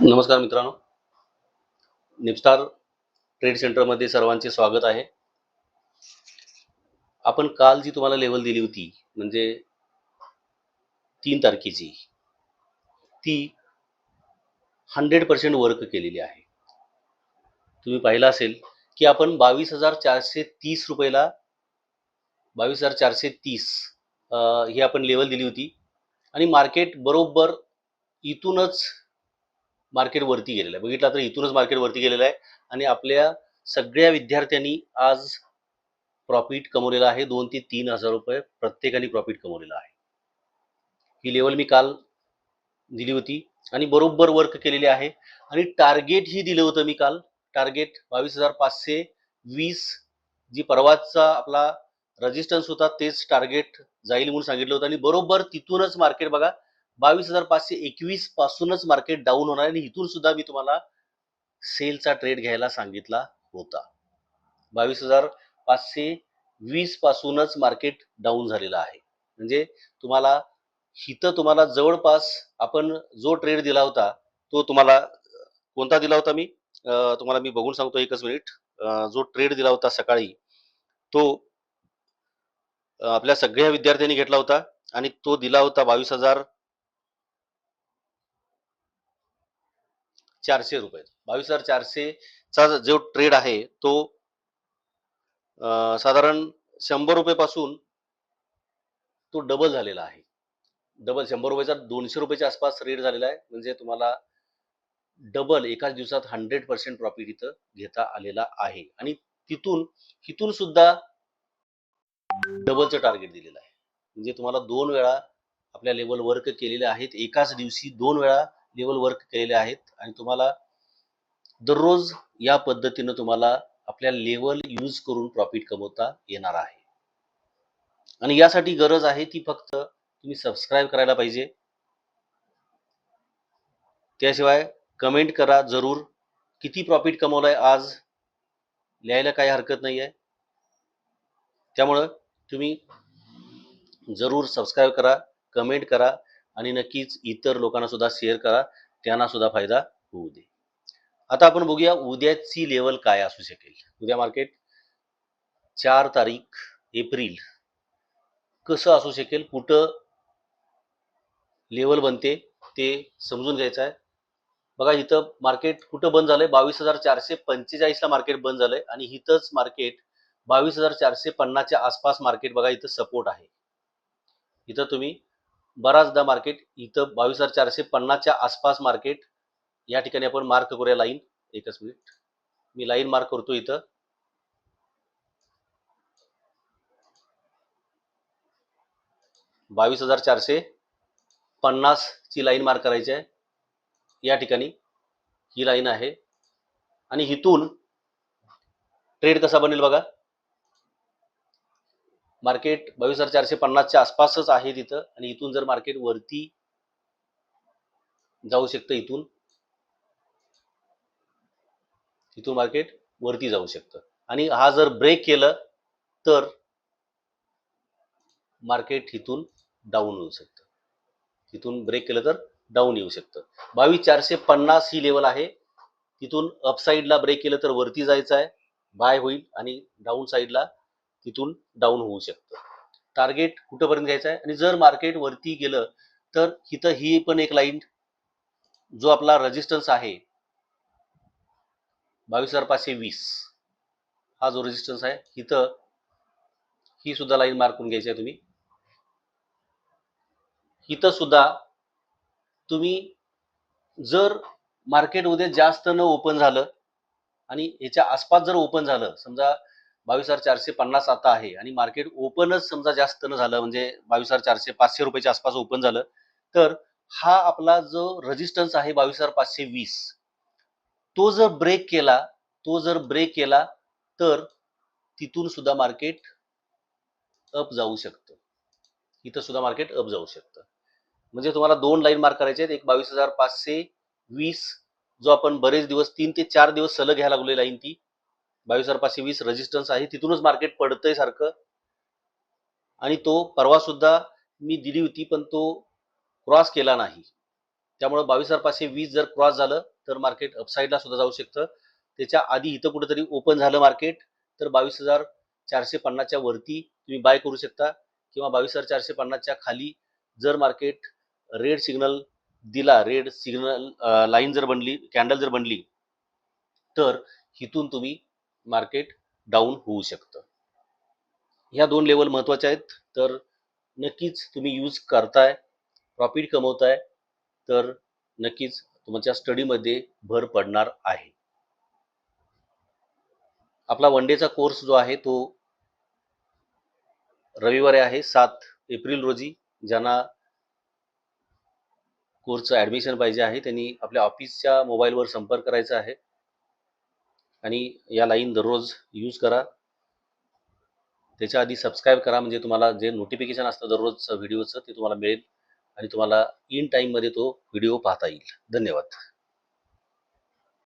नमस्कार मित्रांनो. निपस्टार ट्रेड सेंटरमध्ये सर्वांचे स्वागत आहे. आपण काल जी तुम्हाला लेवल दिली होती म्हणजे तीन तारखेची ती हंड्रेड पर्सेंट वर्क केलेली आहे. तुम्ही पाहिलं असेल की आपण बावीस हजार चारशे तीस रुपयाला बावीस हजार चारशे तीस ही आपण लेवल दिली होती. आणि मार्केट बरोबर इथूनच मार्केट वरती गेलेलं आहे. बघितलं तर इथूनच मार्केट वरती गेलेलं आहे. आणि आपल्या सगळ्या विद्यार्थ्यांनी आज प्रॉफिट कमवलेलं आहे. दोन ते तीन हजार रुपये प्रत्येकाने प्रॉफिट कमवलेलं आहे. ही लेवल मी काल दिली होती. आणि बरोबर वर्क केलेली आहे. आणि टार्गेट ही दिलं होतं मी काल. टार्गेट बावीस हजार पाचशे वीस जी परवाचा आपला रजिस्टन्स होता तेच टार्गेट जाईल म्हणून सांगितलं होतं. आणि बरोबर तिथूनच मार्केट बघा बावीस हजार पाचशे एकवीस पासूनच मार्केट डाऊन होणार आणि इथून सुद्धा मी तुम्हाला सेलचा ट्रेड घ्यायला सांगितला होता. बावीस हजार पाचशे वीस पासूनच मार्केट डाऊन झालेलं आहे. म्हणजे तुम्हाला इथं तुम्हाला जवळपास आपण जो ट्रेड दिला होता तो तुम्हाला कोणता दिला होता मी? तुम्हाला मी बघून सांगतो एकच मिनिट जो ट्रेड दिला होता सकाळी तो आपल्या सगळ्या विद्यार्थ्यांनी घेतला होता आणि तो दिला होता बावीस हजार चारशे रुपये. बावीस हजार चारशेचा जो ट्रेड आहे तो साधारण शंभर रुपये पासून तो डबल झालेला आहे. डबल शंभर रुपयाचा दोनशे रुपयाच्या आसपास रेट झालेला आहे. म्हणजे तुम्हाला डबल एकाच दिवसात हंड्रेड पर्सेंट प्रॉफिट इथं घेता आलेला आहे. आणि तिथून तिथून सुद्धा डबलचं टार्गेट दिलेलं आहे. म्हणजे तुम्हाला दोन वेळा आपल्या लेवल वर्क केलेले आहेत. एकाच दिवशी दोन वेळा लेवल वर्क केलेले आहेत आणि तुम्हाला दररोज या पद्धतीनं तुम्हाला आपल्या लेवल यूज करून प्रॉफिट कमवता येणार आहे. आणि यासाठी गरज आहे ती फक्त तुम्ही सबस्क्राईब करायला पाहिजे. त्याशिवाय कमेंट करा जरूर किती प्रॉफिट कमवलाय आज लिहायला काही हरकत नाही आहे त्यामुळं तुम्ही जरूर सबस्क्राईब करा कमेंट करा आणि नक्कीच इतर लोकांना सुद्धा शेअर करा. त्यांना सुद्धा फायदा होऊ दे. आता आपण बघूया उद्याची लेवल काय असू शकेल. उद्या मार्केट चार तारीख एप्रिल. कसं असू शकेल? कुठं लेवल बनते? ते समजून घ्यायचं आहे. बघा इथं मार्केट कुठं बंद झालंय? बावीस हजार चारशे पंचेचाळीसला मार्केट बंद झालंय आणि इथंच मार्केट बावीस हजार चारशे पन्नासच्या आसपास मार्केट बघा इथं सपोर्ट आहे. इथं तुम्ही बराचदा मार्केट इथं बावीस हजार चारशे पन्नासच्या आसपास मार्केट या ठिकाणी आपण मार्क करूया लाईन एकच मिनिट मी लाईन मार्क करतो इथं. बावीस हजार चारशे पन्नासची लाईन मार्क करायची आहे. या ठिकाणी ही लाईन आहे. आणि इथून ट्रेड कसा बनेल बघा. मार्केट बावीस हजार चारशे पन्नासच्या आसपासच आहे तिथं आणि इथून जर मार्केट वरती जाऊ शकतं इथून इथून मार्केट वरती जाऊ शकतं. आणि हा जर ब्रेक केलं तर मार्केट इथून डाऊन होऊ शकतं. तिथून ब्रेक केलं तर डाऊन येऊ शकतं. बावीस चारशे पन्नास ही लेवल आहे. तिथून अप साईडला ब्रेक केलं तर वरती जायचं आहे. बाय होईल आणि डाऊन साईडला तिथून डाऊन होऊ शकतं. टार्गेट कुठंपर्यंत घ्यायचं आहे? आणि जर मार्केट वरती गेलं तर इथं ही पण एक लाईन जो आपला रेजिस्टन्स आहे बावीस हजार पाचशे वीस हा जो रेजिस्टन्स आहे इथं ही सुद्धा लाईन मार्क करून घ्यायची आहे तुम्ही. इथं सुद्धा तुम्ही जर मार्केट उद्या जास्त न ओपन झालं आणि याच्या आसपास जर ओपन झालं समजा बावीस हजार चारशे पन्नास आता आहे आणि मार्केट ओपनच समजा जास्त न झालं म्हणजे बावीस हजार चारशे पाचशे रुपयाच्या आसपास ओपन झालं तर हा आपला जो रेजिस्टन्स आहे बावीस हजार पाचशे वीस तो जर ब्रेक केला तो जर ब्रेक केला तर तिथून सुद्धा मार्केट अप जाऊ शकतं. इथं सुद्धा मार्केट अप जाऊ शकतं. म्हणजे तुम्हाला दोन लाईन मार्क करायचे आहेत एक बावीस हजार पाचशे वीस जो आपण बरेच दिवस तीन ते चार दिवस सलग घ्यायला लागलो लाईन ती बावीस हजार पाचशे वीस रेजिस्टन्स आहे तिथूनच मार्केट पडतंय सारखं. आणि तो परवा सुद्धा मी दिली होती पण तो क्रॉस केला नाही. त्यामुळे बावीस हजार पाचशे वीस जर क्रॉस झालं तर मार्केट अपसाईडला सुद्धा जाऊ शकतं. त्याच्या आधी इथं कुठेतरी ओपन झालं मार्केट तर बावीस हजार चारशे पन्नासच्या वरती तुम्ही बाय करू शकता. किंवा बावीस हजार चारशे पन्नासच्या खाली जर मार्केट रेड सिग्नल दिला रेड सिग्नल लाईन जर बनली कॅन्डल जर बनली तर इथून तुम्ही मार्केट डाऊन होऊ शकतं. ह्या दोन लेवल महत्त्वाच्या आहेत. तर नक्कीच तुम्ही यूज करताय प्रॉफिट कमवताय तर नक्कीच तुमच्या स्टडीमध्ये भर पडणार आहे. आपला वन डेचा कोर्स जो आहे तो रविवारी आहे सात एप्रिल रोजी. ज्यांना कोर्सचं ॲडमिशन पाहिजे आहे त्यांनी आपल्या ऑफिसच्या मोबाईलवर संपर्क करायचा आहे. आणि या लाईन दररोज यूज करा. त्याच्या आधी सबस्क्राईब करा म्हणजे तुम्हाला जे नोटिफिकेशन असतं दररोजचं व्हिडिओचं ते तुम्हाला मिळेल आणि तुम्हाला इन टाईममध्ये तो व्हिडिओ पाहता येईल. धन्यवाद.